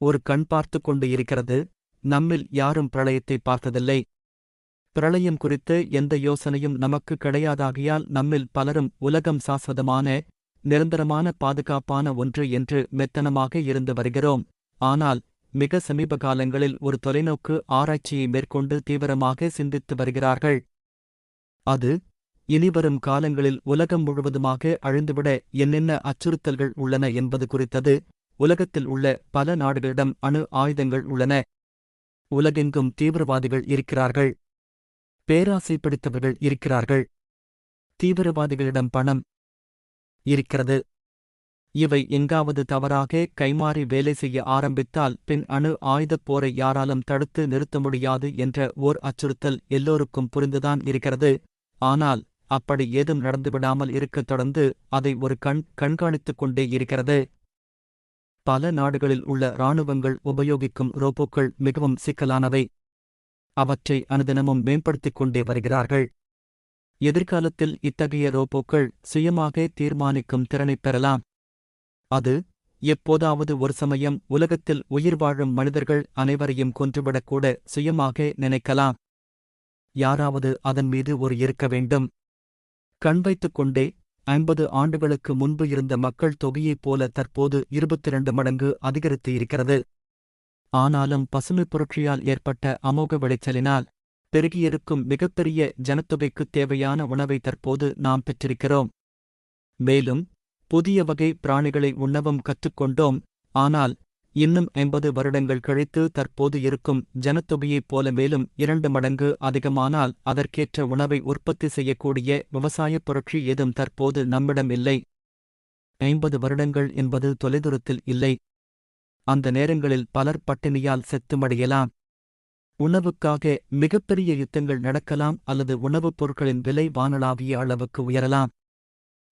ஒரு கண் பார்த்து கொண்டு இருக்கிறது. நம்மில் யாரும் பிரளயத்தை பார்த்ததில்லை. பிரளயம் குறித்து எந்த யோசனையும் நமக்கு கிடையாதாகியால் நம்மில் பலரும் உலகம் சாஸ்வதமான நிரந்தரமான பாதுகாப்பான ஒன்று என்று மெத்தனமாக இருந்து வருகிறோம். ஆனால் மிக சமீப காலங்களில் ஒரு தொலைநோக்கு ஆராய்ச்சியை மேற்கொண்டு தீவிரமாக சிந்தித்து வருகிறார்கள். அது இனிவரும் காலங்களில் உலகம் முழுவதுமாக அழிந்துவிட என்னென்ன அச்சுறுத்தல்கள் உள்ளன என்பது குறித்தது. உலகத்தில் உள்ள பல நாடுகளிடம் அணு ஆயுதங்கள் உள்ளன. உலகெங்கும் தீவிரவாதிகள் இருக்கிறார்கள். பேராசை பிடித்தவர்கள் இருக்கிறார்கள். தீவிரவாதிகளிடம் பணம் இருக்கிறது. இவை எங்காவது தவறாக கைமாறி வேலை செய்ய ஆரம்பித்தால் பின் அணு ஆயுதப் போரை யாராலும் தடுத்து நிறுத்த முடியாது என்ற ஓர் அச்சுறுத்தல் எல்லோருக்கும் புரிந்துதான் இருக்கிறது. ஆனால் அப்படி ஏதும் நடந்துவிடாமல் இருக்கத் தொடர்ந்து அதை ஒரு கண் கண்காணித்துக் கொண்டே இருக்கிறது. பல நாடுகளில் உள்ள இராணுவங்கள் உபயோகிக்கும் ரோபோக்கள் மிகவும் சிக்கலானவை. அவற்றை அனுதினமும் மேம்படுத்திக் கொண்டே வருகிறார்கள். எதிர்காலத்தில் இத்தகைய ரோபோக்கள் சுயமாக தீர்மானிக்கும் திறனைப் பெறலாம். அது எப்போதாவது ஒரு சமயம் உலகத்தில் உயிர் வாழும் மனிதர்கள் அனைவரையும் கொன்றுவிடக்கூட சுயமாக நினைக்கலாம். யாராவது அதன் மீது ஒரு இருக்க வேண்டும். கண் வைத்துக் கொண்டே ஐம்பது ஆண்டுகளுக்கு முன்பு இருந்த மக்கள் தொகையைப் போல தற்போது இருபத்திரண்டு மடங்கு அதிகரித்து இருக்கிறது. ஆனாலும் பசுமைப் புரட்சியால் ஏற்பட்ட அமோக விளைச்சலினால் பெருகியிருக்கும் மிகப்பெரிய ஜனத்தொகைக்குத் தேவையான உணவை தற்போது நாம் பெற்றிருக்கிறோம். மேலும் புதிய வகை பிராணிகளை உண்ணவும் கற்றுக்கொண்டோம். ஆனால் இன்னும் ஐம்பது வருடங்கள் கழித்து தற்போது இருக்கும் ஜனத்தொகையைப் போல மேலும் இரண்டு மடங்கு அதிகமானால் அதற்கேற்ற உணவை உற்பத்தி செய்யக்கூடிய விவசாயப் புரட்சி ஏதும் தற்போது நம்மிடம் இல்லை. ஐம்பது வருடங்கள் என்பது தொலைதூரத்தில் இல்லை. அந்த நேரங்களில் பலர் பட்டினியால் செத்துமடையலாம். உணவுக்காக மிகப்பெரிய யுத்தங்கள் நடக்கலாம் அல்லது உணவுப் பொருட்களின் விலை வானளாவிய அளவுக்கு உயரலாம்.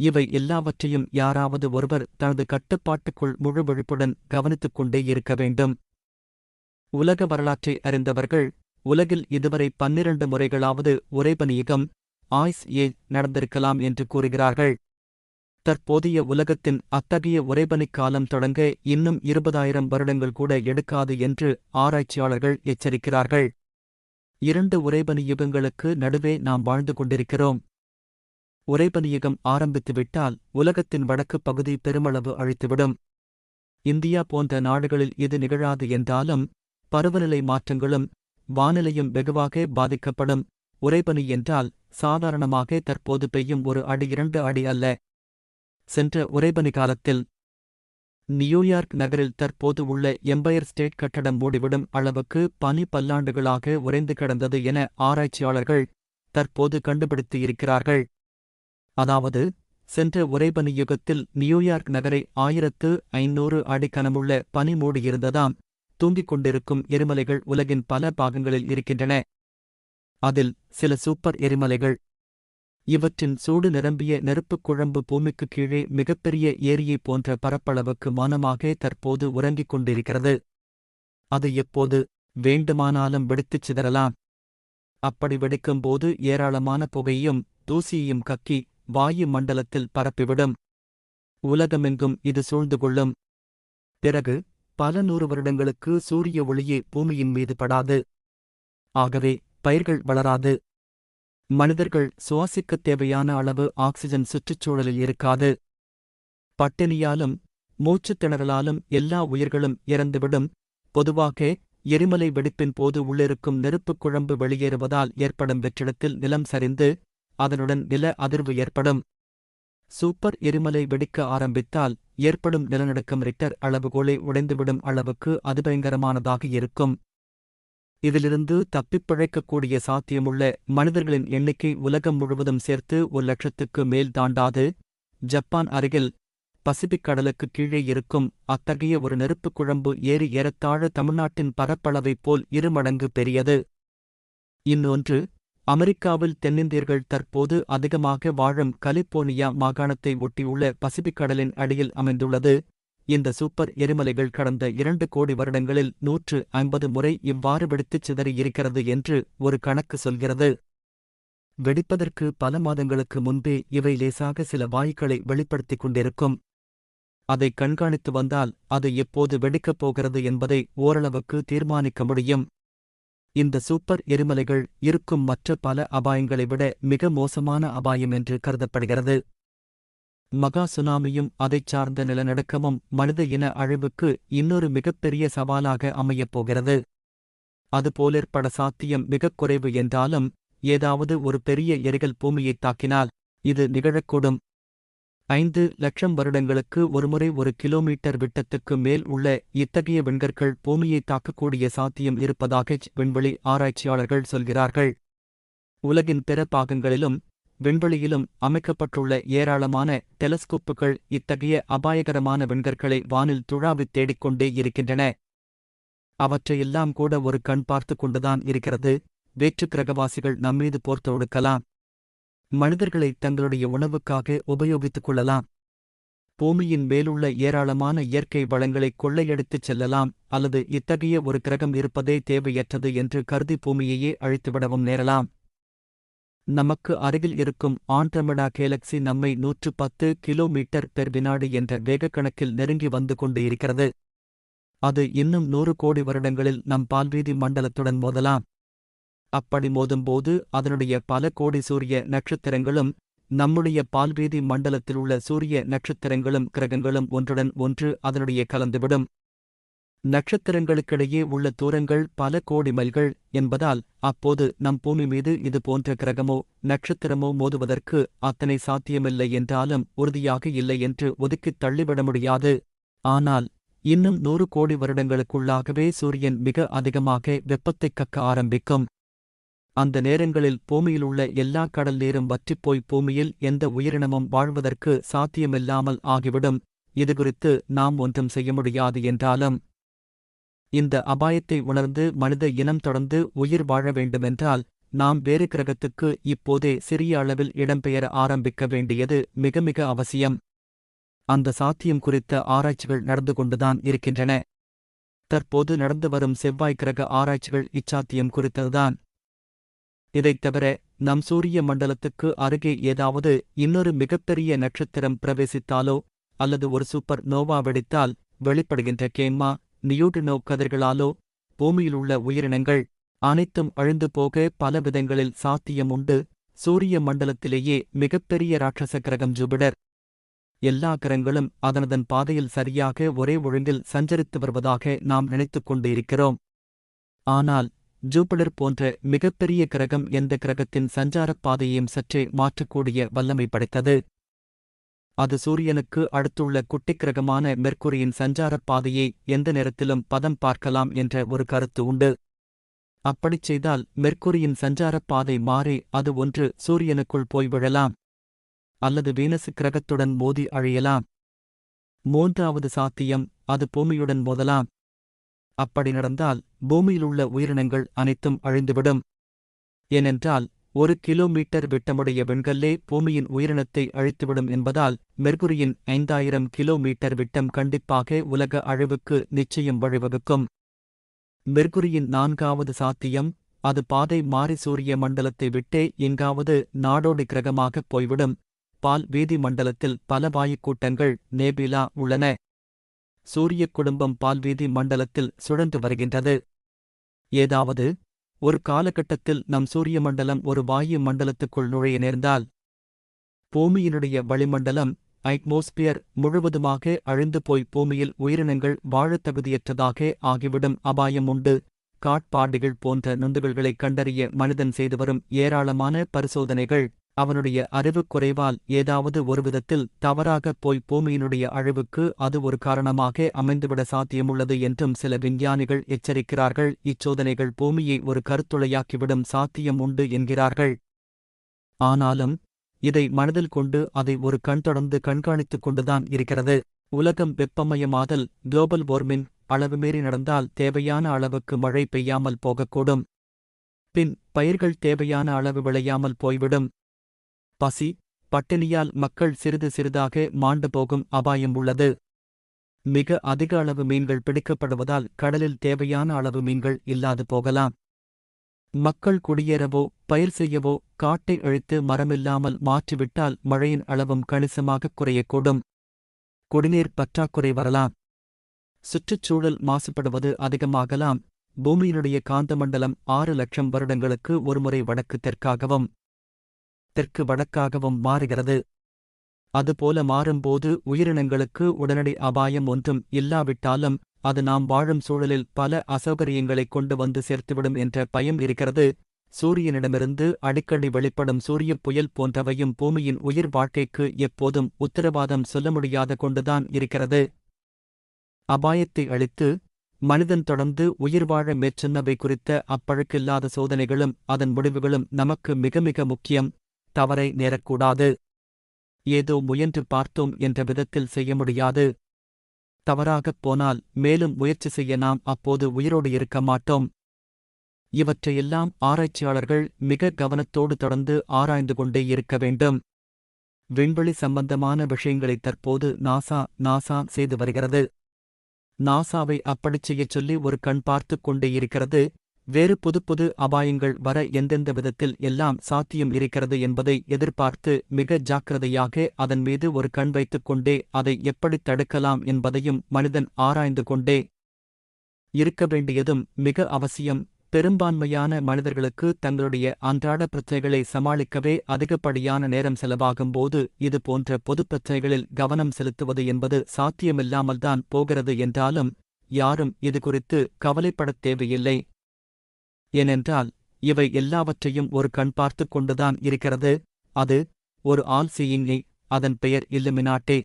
இவை எல்லாவற்றையும் யாராவது ஒருவர் தனது கட்டுப்பாட்டுக்குள் முழு விழிப்புடன் கவனித்துக் கொண்டே இருக்க வேண்டும். உலக வரலாற்றை அறிந்தவர்கள் உலகில் இதுவரை பன்னிரண்டு முறைகளாவது உறைபனியகம் ஆய்ஸ் ஏ நடந்திருக்கலாம் என்று கூறுகிறார்கள். தற்போதைய உலகத்தின் அத்தகைய உறைபனிக் காலம் தொடங்க இன்னும் இருபதாயிரம் வருடங்கள் கூட எடுக்காது என்று ஆராய்ச்சியாளர்கள் எச்சரிக்கிறார்கள். இரண்டு உறைபனி யுகங்களுக்கு நடுவே நாம் வாழ்ந்து கொண்டிருக்கிறோம். உரைபனியகம் ஆரம்பித்துவிட்டால் உலகத்தின் வடக்குப் பகுதி பெருமளவு அழித்துவிடும். இந்தியா போன்ற நாடுகளில் இது நிகழாது என்றாலும் பருவநிலை மாற்றங்களும் வானிலையும் வெகுவாக பாதிக்கப்படும். உறைபனி என்றால் சாதாரணமாக தற்போது பெய்யும் ஒரு அடி இரண்டு அடி அல்ல. சென்ற உறைபனி காலத்தில் நியூயார்க் நகரில் தற்போது உள்ள எம்பயர் ஸ்டேட் கட்டடம் மூடிவிடும் அளவுக்கு பனி பல்லாண்டுகளாக உறைந்து கிடந்தது என ஆராய்ச்சியாளர்கள் தற்போது கண்டுபிடித்து இருக்கிறார்கள். அதாவது சென்ற உறைபனி யுகத்தில் நியூயார்க் நகரை ஆயிரத்து ஐநூறு அடிக்கனமுள்ள பனி மூடியிருந்ததாம். தூங்கிக் கொண்டிருக்கும் எரிமலைகள் உலகின் பல பாகங்களில் இருக்கின்றன. அதில் சில சூப்பர் எரிமலைகள். இவற்றின் சூடு நிரம்பிய நெருப்புக் குழம்பு பூமிக்கு கீழே மிகப்பெரிய ஏரியைப் போன்ற பரப்பளவுக்கு மானமாக தற்போது உறங்கிக் கொண்டிருக்கிறது. அது எப்போது வேண்டுமானாலும் வெடித்துச் சிதறலாம். அப்படி வெடிக்கும்போது ஏராளமான புகையும் தூசியையும் கக்கி வாயு மண்டலத்தில் பரப்பிவிடும். உலகமெங்கும் இது சூழ்ந்து கொள்ளும் பிறகு பல நூறு வருடங்களுக்கு சூரிய ஒளியே பூமியின் மீது படாது. ஆகவே பயிர்கள் வளராது. மனிதர்கள் சுவாசிக்கத் தேவையான அளவு ஆக்சிஜன் சுற்றுச்சூழலில் இருக்காது. பட்டினியாலும் மூச்சுத் திணறலாலும் எல்லா உயிர்களும் இறந்துவிடும். பொதுவாக எரிமலை வெடிப்பின் போது உள்ளிருக்கும் நெருப்புக் குழம்பு வெளியேறுவதால் ஏற்படும் வெற்றிடத்தில் நிலம் சரிந்து அதனுடன் நில அதிர்வு ஏற்படும். சூப்பர் எரிமலை வெடிக்க ஆரம்பித்தால் ஏற்படும் நிலநடுக்கம் ரிக்டர் அளவுகோலை உடைந்துவிடும் அளவுக்கு அது பயங்கரமானதாக இருக்கும். இதிலிருந்து தப்பிப் பிழைக்கக்கூடிய சாத்தியமுள்ள மனிதர்களின் எண்ணிக்கை உலகம் முழுவதும் சேர்த்து ஒரு லட்சத்துக்கு மேல் தாண்டாது. ஜப்பான் அருகில் பசிபிக் கடலுக்கு கீழே இருக்கும் அத்தகைய ஒரு நெருப்புக் குழம்பு ஏறி ஏறத்தாழ தமிழ்நாட்டின் பரப்பளவைப் போல் இருமடங்கு பெரியது. இன்னொன்று அமெரிக்காவில் தென்னிந்தியர்கள் தற்போது அதிகமாக வாழும் கலிபோர்னியா மாகாணத்தை ஒட்டியுள்ள பசிபிக் கடலின் அடியில் அமைந்துள்ளது. இந்த சூப்பர் எரிமலைகள் கடந்த இரண்டு கோடி வருடங்களில் நூற்று ஐம்பது முறை இவ்வாறு வெடித்துச் சிதறியிருக்கிறது என்று ஒரு கணக்கு சொல்கிறது. வெடிப்பதற்கு பல மாதங்களுக்கு முன்பே இவை லேசாக சில வாயுக்களை வெளிப்படுத்திக் கொண்டிருக்கும். அதை கண்காணித்து வந்தால் அது எப்போது வெடிக்கப் போகிறது என்பதை ஓரளவுக்கு தீர்மானிக்க முடியும். இந்த சூப்பர் எரிமலைகள் இருக்கும் மற்ற பல அபாயங்களை விட மிக மோசமான அபாயம் என்று கருதப்படுகிறது. மகா சுனாமியும் அதைச் சார்ந்த நிலநடுக்கமும் மனித இன அழிவுக்கு இன்னொரு மிகப்பெரிய சவாலாக அமையப் போகிறது. அதுபோலேற்பட சாத்தியம் மிகக் குறைவு என்றாலும் ஏதாவது ஒரு பெரிய எரிகல் பூமியைத் தாக்கினால் இது நிகழக்கூடும். ஐந்து லட்சம் வருடங்களுக்கு ஒருமுறை ஒரு கிலோமீட்டர் விட்டத்துக்கு மேல் உள்ள இத்தகைய விண்கற்கள் பூமியை தாக்கக்கூடிய சாத்தியம் இருப்பதாக விண்வெளி ஆராய்ச்சியாளர்கள் சொல்கிறார்கள். உலகின் பிற பாகங்களிலும் விண்வெளியிலும் அமைக்கப்பட்டுள்ள ஏராளமான டெலஸ்கோப்புகள் இத்தகைய அபாயகரமான விண்கற்களை வானில் துழாவி தேடிக்கொண்டே இருக்கின்றன. அவற்றையெல்லாம் கூட ஒரு கண் பார்த்து கொண்டுதான் இருக்கிறது. வேற்றுக் கிரகவாசிகள் நம்மீது போர் தொடுக்கலாம். மனிதர்களை தங்களுடைய உணவுக்காக உபயோகித்துக் கொள்ளலாம். பூமியின் மேலுள்ள ஏராளமான இயற்கை வளங்களை கொள்ளையடித்துச் செல்லலாம் அல்லது இத்தகைய ஒரு கிரகம் இருப்பதே தேவையற்றது என்று கருதி பூமியையே அழித்துவிடவும் நேரலாம். நமக்கு அருகில் இருக்கும் ஆண்ட்ரமெடா கேலக்சி நம்மை நூற்று பத்து கிலோமீட்டர் பெர் வினாடி என்ற வேகக்கணக்கில் நெருங்கி வந்து கொண்டு இருக்கிறது. அது இன்னும் நூறு கோடி வருடங்களில் நம் பால்வீதி மண்டலத்துடன் மோதலாம். அப்படி மோதும்போது அதனுடைய பல கோடி சூரிய நட்சத்திரங்களும் நம்முடைய பால்வீதி மண்டலத்திலுள்ள சூரிய நட்சத்திரங்களும் கிரகங்களும் ஒன்றுடன் ஒன்று அதனுடைய கலந்துவிடும். நட்சத்திரங்களுக்கிடையே உள்ள தூரங்கள் பல கோடி மைல்கள் என்பதால் அப்போது நம் பூமி மீது இது போன்ற கிரகமோ நட்சத்திரமோ மோதுவதற்கு அத்தனை சாத்தியமில்லை என்றாலும் உறுதியாக இல்லை என்று ஒதுக்கித் தள்ளிவிட முடியாது. ஆனால் இன்னும் நூறு கோடி வருடங்களுக்குள்ளாகவே சூரியன் மிக அதிகமாக வெப்பத்தைக் கக்க ஆரம்பிக்கும். அந்த நேரங்களில் பூமியிலுள்ள எல்லா கடல் நீரும் வற்றிப்போய் பூமியில் எந்த உயிரினமும் வாழ்வதற்கு சாத்தியமில்லாமல் ஆகிவிடும். இதுகுறித்து நாம் ஒன்றும் செய்ய முடியாது என்றாலும் இந்த அபாயத்தை உணர்ந்து மனித இனம் தொடர்ந்து உயிர் வாழ வேண்டுமென்றால் நாம் வேறு கிரகத்துக்கு இப்போதே சிறிய அளவில் இடம்பெயர ஆரம்பிக்க வேண்டியது மிக மிக அவசியம். அந்த சாத்தியம் குறித்த ஆராய்ச்சிகள் நடந்து கொண்டுதான் இருக்கின்றன. தற்போது நடந்து வரும் செவ்வாய் கிரக ஆராய்ச்சிகள் இச்சாத்தியம் குறித்ததுதான். இதைத் தவிர நம் சூரிய மண்டலத்துக்கு அருகே ஏதாவது இன்னொரு மிகப்பெரிய நட்சத்திரம் பிரவேசித்தாலோ அல்லது ஒரு சூப்பர் நோவா வெடித்தால் வெளிப்படுகின்ற கேம்மா நியூட்ரினோ கதிர்களாலோ பூமியிலுள்ள உயிரினங்கள் அனைத்தும் அழிந்து போக பல விதங்களில் சாத்தியம் உண்டு. சூரிய மண்டலத்திலேயே மிகப்பெரிய ராட்சச கிரகம் ஜூபிடர். எல்லா கிரகங்களும் அதனதன் பாதையில் சரியாக ஒரே ஒழுங்கில் சஞ்சரித்து வருவதாக நாம் நினைத்துக் கொண்டு இருக்கிறோம் ஆனால் ஜூப்பிடர் போன்ற மிகப்பெரிய கிரகம் எந்த கிரகத்தின் சஞ்சாரப் பாதையையும் சற்றே மாற்றக்கூடிய வல்லமை படைத்தது. அது சூரியனுக்கு அடுத்துள்ள குட்டிக் கிரகமான மெர்க்குரியின் சஞ்சாரப் பாதையை எந்த நேரத்திலும் பதம் பார்க்கலாம் என்ற ஒரு கருத்து உண்டு. அப்படிச் செய்தால் மெர்க்குரியின் சஞ்சாரப் பாதை மாறி அது ஒன்று சூரியனுக்குள் போய் விழலாம் அல்லது வீனசு கிரகத்துடன் மோதி அழியலாம். மூன்றாவது சாத்தியம் அது பூமியுடன் மோதலாம். அப்படி நடந்தால் பூமியிலுள்ள உயிரினங்கள் அனைத்தும் அழிந்துவிடும். ஏனென்றால் ஒரு கிலோமீட்டர் விட்டமுடைய வெண்கல்லே பூமியின் உயிரினத்தை அழித்துவிடும் என்பதால் மெர்குரியின் ஐந்தாயிரம் கிலோமீட்டர் விட்டம் கண்டிப்பாக உலக அழிவுக்கு நிச்சயம் வழிவகுக்கும். மெர்குரியின் நான்காவது சாத்தியம் அது பாதை மாறி சூரிய மண்டலத்தை விட்டே எங்காவது நாடோடி கிரகமாகப் போய்விடும். பால் வீதி மண்டலத்தில் பல வாயுக்கூட்டங்கள் நேபிலா உள்ளன. சூரிய குடும்பம் பால்வீதி மண்டலத்தில் சுழன்று வருகின்றது. ஏதாவது? ஒரு காலகட்டத்தில் நம் சூரிய மண்டலம் ஒரு வாயு மண்டலத்துக்குள் நுழைய நேர்ந்தால். பூமியினுடைய வளிமண்டலம் ஐட்மோஸ்பியர் முழுவதுமாக அழிந்து போய் பூமியில் உயிரினங்கள் வாழத் தகுதியற்றதாக ஆகிவிடும் அபாயம் உண்டு. காட்பாடிகள் போன்ற நுந்துகள்களைக் கண்டறிய மனிதன் செய்து வரும் ஏராளமான பரிசோதனைகள். அவனுடைய அறிவுக் குறைவால் ஏதாவது ஒரு விதத்தில் தவறாகப் போய் பூமியினுடைய அழிவுக்கு அது ஒரு காரணமாக அமைந்துவிட சாத்தியமுள்ளது என்றும் சில விஞ்ஞானிகள் எச்சரிக்கிறார்கள். இச்சோதனைகள் பூமியை ஒரு கருத்துளையாக்கிவிடும் சாத்தியம் உண்டு என்கிறார்கள். ஆனாலும் இதை மனதில் கொண்டு அதை ஒரு கண் தொடர்ந்து கண்காணித்துக் கொண்டுதான் இருக்கிறது. உலகம் வெப்பமயமாதல் குளோபல் வார்மிங் அளவு மீறி நடந்தால் தேவையான அளவுக்கு மழை பெய்யாமல் போகக்கூடும். பின் பயிர்கள் தேவையான அளவு விளையாமல் போய்விடும். பசி பட்டினியால் மக்கள் சிறிது சிறிதாக மாண்டு போகும் அபாயம் உள்ளது. மிக அதிக அளவு மீன்கள் பிடிக்கப்படுவதால் கடலில் தேவையான அளவு மீன்கள் இல்லாது போகலாம். மக்கள் குடியேறவோ பயிர் செய்யவோ காட்டை அழித்து மரமில்லாமல் மாற்றிவிட்டால் மழையின் அளவும் கணிசமாகக் குறையக்கூடும். குடிநீர் பற்றாக்குறை வரலாம். சுற்றுச்சூழல் மாசுபடுவது அதிகமாகலாம். பூமியினுடைய காந்தமண்டலம் ஆறு லட்சம் வருடங்களுக்கு ஒருமுறை வடக்கு தெற்காகவும் தெற்கு வடக்காகவும் மாறுகிறது. அதுபோல மாறும்போது உயிரினங்களுக்கு உடனடி அபாயம் ஒன்றும் இல்லாவிட்டாலும் அது நாம் வாழும் சூழலில் பல அசௌகரியங்களைக் கொண்டு வந்து சேர்த்துவிடும் என்ற பயம் இருக்கிறது. சூரியனிடமிருந்து அடிக்கடி வெளிப்படும் சூரியப் புயல் போன்றவையும் பூமியின் உயிர் வாழ்க்கைக்கு எப்போதும் உத்தரவாதம் சொல்ல முடியாத கொண்டுதான் இருக்கிறது. அபாயத்தை அளித்து மனிதன் தொடர்ந்து உயிர் வாழ மேற்சொன்னவை குறித்த அப்பழுக்கில்லாத சோதனைகளும் அதன் முடிவுகளும் நமக்கு மிக மிக முக்கியம். தவறை நேரக்கூடாது. ஏதோ முயன்று பார்த்தோம் என்ற விதத்தில் செய்ய முடியாது. தவறாகப் போனால் மேலும் முயற்சி செய்ய நாம் அப்போது உயிரோடு இருக்க மாட்டோம். இவற்றையெல்லாம் ஆராய்ச்சியாளர்கள் மிக கவனத்தோடு தொடர்ந்து ஆராய்ந்து கொண்டே இருக்க வேண்டும். விண்வெளி சம்பந்தமான விஷயங்களை தற்போது நாசா நாசா செய்து வருகிறது. நாசாவை அப்படிச் செய்யச் சொல்லி ஒரு கண் பார்த்துக் கொண்டே இருக்கிறது. வேறு புதுப்புது அபாயங்கள் வர எந்தெந்த விதத்தில் எல்லாம் சாத்தியம் இருக்கிறது என்பதை எதிர்பார்த்து மிக ஜாக்கிரதையாக அதன் மீது ஒரு கண் வைத்துக் கொண்டே அதை எப்படித் தடுக்கலாம் என்பதையும் மனிதன் ஆராய்ந்து கொண்டே இருக்க வேண்டியதும் மிக அவசியம். பெரும்பான்மையான மனிதர்களுக்கு தங்களுடைய அன்றாட பிரச்சனைகளை சமாளிக்கவே அதிகப்படியான நேரம் செலவாகும்போது இது போன்ற பொதுப் பிரச்சனைகளில் கவனம் செலுத்துவது என்பது சாத்தியமில்லாமல்தான் போகிறது என்றாலும் யாரும் இது குறித்து கவலைப்படத் தேவையில்லை. ஏனென்றால் இவை எல்லாவற்றையும் ஒரு கண் பார்த்துக் கொண்டுதான் இருக்கிறது. அது ஒரு ஆல் சீயிங்கை அதன் பெயர் இல்லுமினாட்டே.